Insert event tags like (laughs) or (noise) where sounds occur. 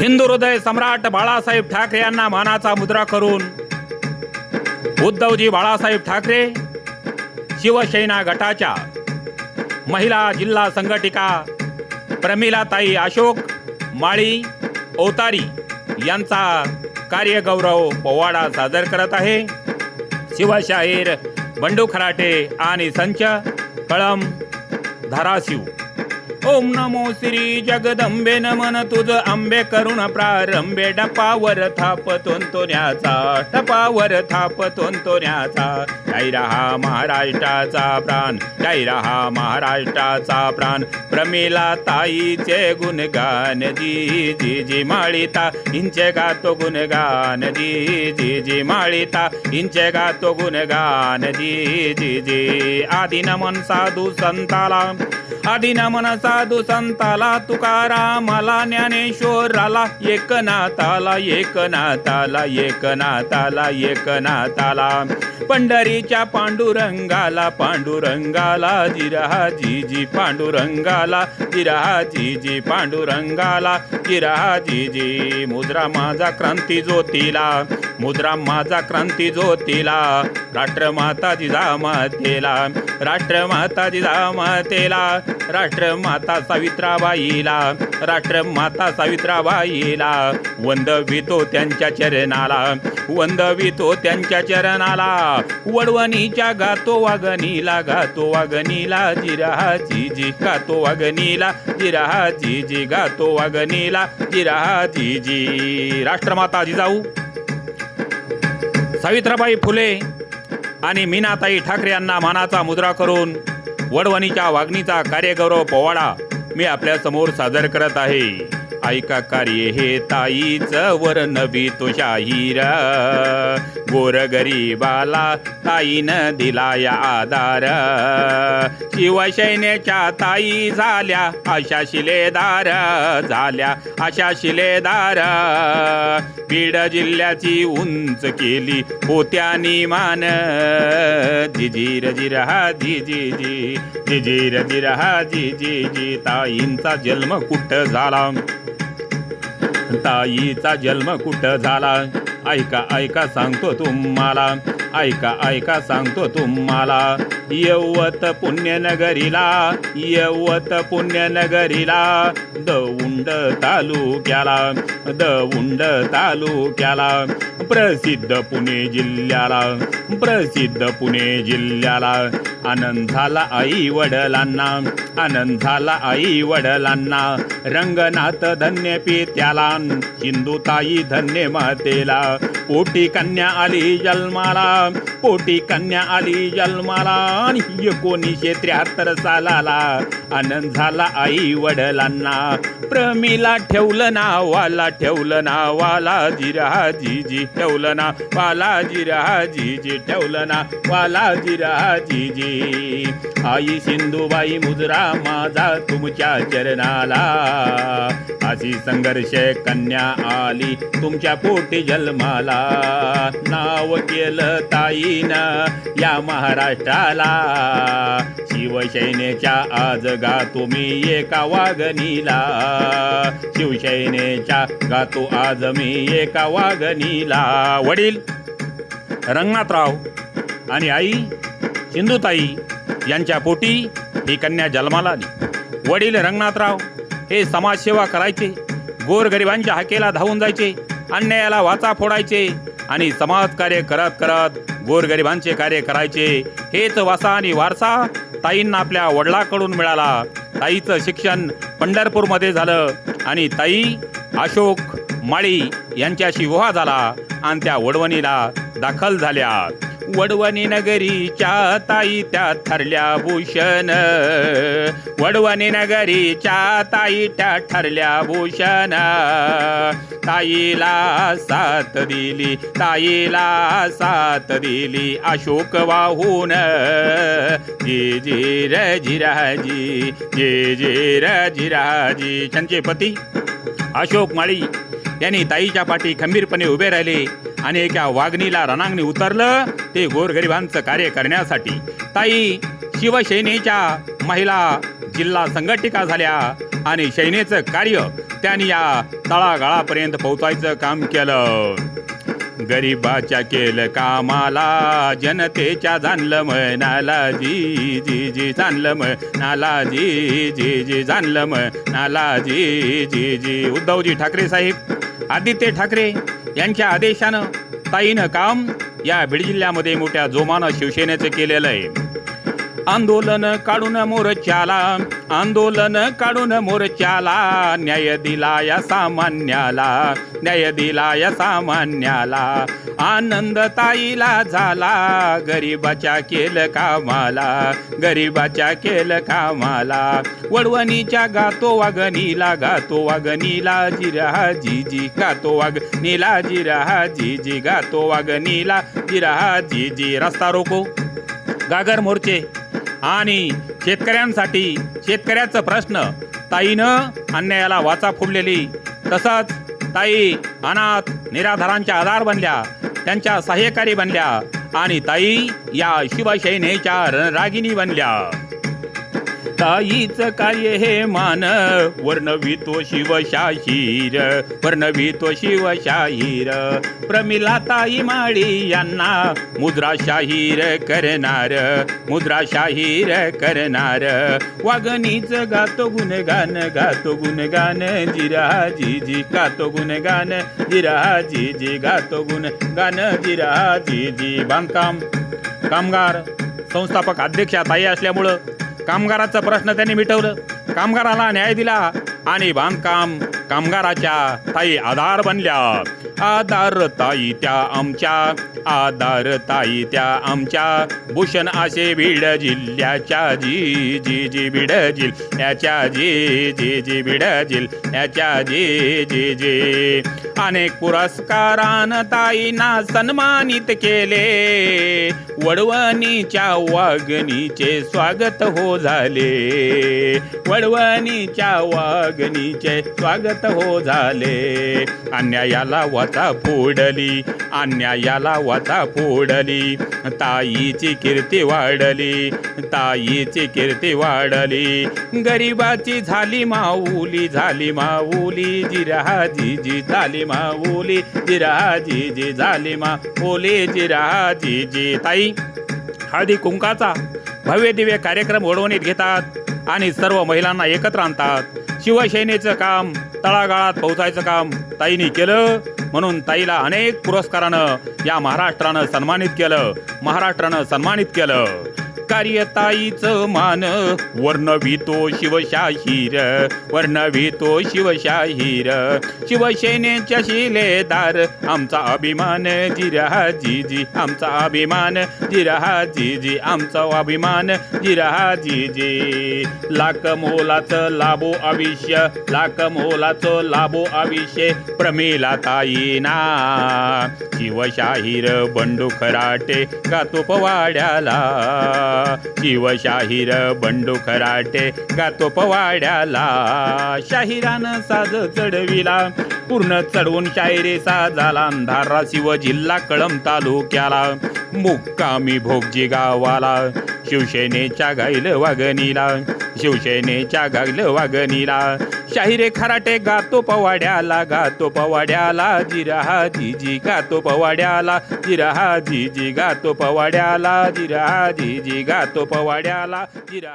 हिंदू हृदय सम्राट बाळासाहेब ठाकरे यांना मानाचा मुद्रा करून उद्धवजी बाळासाहेब ठाकरे शिवसेना गटाच्या महिला जिल्हा संघटिका प्रमिलाताई अशोक माळी ओतारी यांचा कार्यगौरव पोवाडा सादर करत आहे. शिवशाहीर बंडू खराटे आणि संच कळम धाराशिव. ओम नमो श्री जगदंबे नमन तुझ आंबे करुण प्रारंभे डपावर थापतोन तोन्याचा टपावर थाप तोन्याचा. जय रहा महाराष्ट्राचा प्राण जय रहा महाराष्ट्राचा प्राण. प्रमिला ताईचे गुणगान जी जी जी माळिता. इंचे गातो गुणगान जी जी जी माळिता. इंचे गातो गुणगान जी जी जी. आदि नमन साधू संताला आदि नमन साधू संताला तुकारामाला ज्ञानेश्वराला एकनाथाला एकनाथाला एकनाथाला एकनाथाला. पंढरीच्या पांडुरंगाला पांडुरंगाला जिरा जी पांडुरंगाला जिरा जी पांडुरंगाला जिरा जी मुद्रा माझा क्रांती ज्योतीला मुद्रा माझा क्रांती ज्योतीला राष्ट्रमाता जिजामातेला राष्ट्रमाता जिजामातेला राष्ट्रमाता सावित्राबाईला राष्ट्रमाता सावित्राबाईला. वंदवितो त्यांच्या चरणाला वंदवितो त्यांच्या चरणाला. वडवणीच्या गातो वागणीला गातो वागणीला जिराहाची जी जी गातो वागणीला जिरा जी जी गातो वागणीला जिरा जी. जी राष्ट्रमाता जिजाऊ सावित्राबाई फुले आणि मीनाताई ठाकरे यांना मानाचा मुद्रा करून वडवणीच्या वागणीचा कार्यगौरव पोवाडा मी आपल्यासमोर सादर करत आहे. ऐका कार्य हे ताईच वर नवी तो गोर गरीबाला ताईनं दिला या आधार. शिवसैन्याच्या ताई झाल्या अशा शिलेदार झाल्या अशा शिलेदार. बीड जिल्ह्याची उंच केली होत्या मान जिजीर जिरहा जी जी जी जिजीर जिरहा जी जी जी ताईंचा जन्म कुठं झाला? ताईचा जन्म कुठं झाला? ऐका ऐका सांगतो तुम्हाला. ऐका ऐका सांगतो तुम्हाला. यवत पुण्यनगरीला यवत पुण्यनगरीला दौंड तालुक्याला दौंड तालुक्याला प्रसिद्ध पुणे जिल्ह्याला प्रसिद्ध पुणे जिल्ह्याला. आनंद झाला आई वडिलांना आनंद झाला आई वडिलांना. रंगनाथ धन्य पित्याला हिंदुताई धन्य मातेला. पोटी कन्या आली जन्माला पोटी कन्या आली जन्माला. आणि एकोणीसशे त्र्याहत्तर सालाला आनंद झाला आई वडिलांना. प्रमिला ठेवलं नावाला ठेवलं नावाला जिरा जीजी ठेवलं ना वाला जिरा जीजी ठेवलं ना वाला जिरा जीजी आई सिंधुबाई मुजरा माझा तुमच्या चरणाला. अशी संघर्ष कन्या आली तुमच्या पोटी जन्माला. नाव केलं ताईनं या महाराष्ट्राला. (laughs) शिवसेनेच्या आज गातो मी एका वागणीला शिवसेनेच्या गातो आज मी एका वागणीला वडील रंगनाथराव आणि आई सिंधुताई यांच्या पोटी ही कन्या जन्माला आली. वडील रंगनाथराव हे समाजसेवा करायचे गोरगरिबांच्या हाकेला धावून जायचे अन्यायाला वाचा फोडायचे आणि समाज कार्य करत करत गोरगरिबांचे कार्य करायचे. हेच वासा आणि वारसा ताईंना आपल्या वडिलाकडून मिळाला. ताईचं शिक्षण पंढरपूरमध्ये झालं आणि ताई अशोक माळी यांच्याशी विवाह झाला आणि त्या वडवणीला दाखल झाल्या वडवणी नगरीच्या ताई त्या ठरल्या भूषण. वडवणी नगरीच्या ताई त्या ठरल्या भूषण. ताईला साथ दिली ताईला साथ दिली अशोक वाहून. जे जे रजिराजी जिराजी जे रजिराजी जिराजी त्यांचे पती अशोक माळी यांनी ताईच्या पाठी खंबीरपणे उभे राहिले. आणि एका वागणीला रणांगणी उतरलं ते गोरगरिबांचं कार्य करण्यासाठी. ताई शिवसेनेच्या महिला जिल्हा संघटिका झाल्या आणि सैनेचं कार्य त्यांनी या तळागाळापर्यंत पोहोचायचं काम केलं. गरीबाच्या केलं कामाला जनतेच्या जाणलं म्हणाला जी जी जी जाणलं म्हणाला जी जी जी जाणलं म्हणाला जी जी जी. उद्धवजी ठाकरे साहेब आदित्य ठाकरे यांच्या आदेशानं ताईनं काम या बीड जिल्ह्यामध्ये मोठ्या जोमानं शिवसेनेचं केलेलं आहे. आंदोलन काढून मोर्चाला आंदोलन काढून मोर्चाला न्याय दिला या सामान्याला न्याय दिला या सामान्याला. आनंद ताईला झाला गरीबाच्या केल कामाला गरीबाच्या केल कामाला. वडवणीच्या गातो वागणीला गातो वागणीला जिरा जीजी गातो वागणीला जिरा जीजी गातो वागणीला जिरा जीजी. रस्ता रोको. गागर मोर्चे आणि शेतकऱ्यांसाठी शेतकऱ्याचा प्रश्न ताईनं अन्यायाला वाचा फोडलेली. तसंच ताई अनाथ निराधारांच्या आधार बनल्या त्यांच्या सहाय्यकारी बनल्या आणि ताई या शिवसेनेच्या रणरागिनी बनल्या. ताईचं कार्य हे मान? वर्णवितो शिवशाहीर वर्णवितो शिवशाहीर. प्रमिला ताई माळी यांना मुद्रा शाहीर करणार मुद्रा शाहीर करणार. वागणीच गातो गुणगान गातो गुणगान जिरा जी जी गातो गुणगान जिरा जी जी गातो गुणगान जिरा जी जी बांधकाम कामगार संस्थापक अध्यक्षा ताई असल्यामुळं कामगाराचा प्रश्न त्यांनी मिटवलं. कामगाराला न्याय दिला आणि बांधकाम कामगाराच्या काही आधार बनल्या. आधार ताई त्या आमच्या आधार ताई त्या आमच्या. भूषण असे बीड जिल्ह्याच्या जी जी जी बीड जिल्ह्याच्या जी जी जी बीड जिल्ह्याच्या जी जी जी. अनेक पुरस्कारान ताईना सन्मानित केले. वडवणीच्या वागणीचे स्वागत हो झाले. वडवणीच्या वागणीचे स्वागत हो झाले. अन्यायाला वाचा फोडली अन्यायाला वाचा फोडली ताईची कीर्ती वाढली ताईची कीर्ती वाढली. गरिबाची झाली माऊली झाली माऊली जिरा जी झाली माऊली जिरा जी झाली माऊली जिरा जी जी. ताई हळदी कुंकाचा भव्य दिव्य कार्यक्रम ओढवणीत घेतात आणि सर्व महिलांना एकत्र आणतात. शिवसेनेचं काम तळागाळात पोहोचायचं काम ताईने केलं. म्हणून ताईला अनेक पुरस्कारानं या महाराष्ट्रानं सन्मानित केलं. महाराष्ट्रानं सन्मानित केलं. कार्यताईचं मान. वर्णवितो शिवशाहीर वर्णवितो शिवशाहीर. शिवसेनेच्या शिलेदार आमचा अभिमान जिरहा जीजी आमचा अभिमान जिरहा जीजी आमचा अभिमान जिरहा जीजी लाख मोलाचं लाभो आविष्य लाख मोलाचं लाभो आविष्य प्रमिला ताईना शिवशाहीर बंडू खराटे गातो पवाड्याला शिवशाहीर बंडू खराटे गातो पवाड्याला. शाहिरानं साज चढविला पूर्ण चढवून शाहिरेचा झाला अंधारा शिव जिल्हा कळम तालुक्याला मुक्कामी भोगजी गावाला. शिवसेनेच्या गाईल वागणीला शिवसेनेच्या गाईल वागणीला शाहिरे खराटे गातो पवाड्याला गातो पवाड्याला जिरा जी जी गातो पवाड्याला जिरा जी जी गातो पवाड्याला जिरा जी जी गातो पवाड्याला जिरा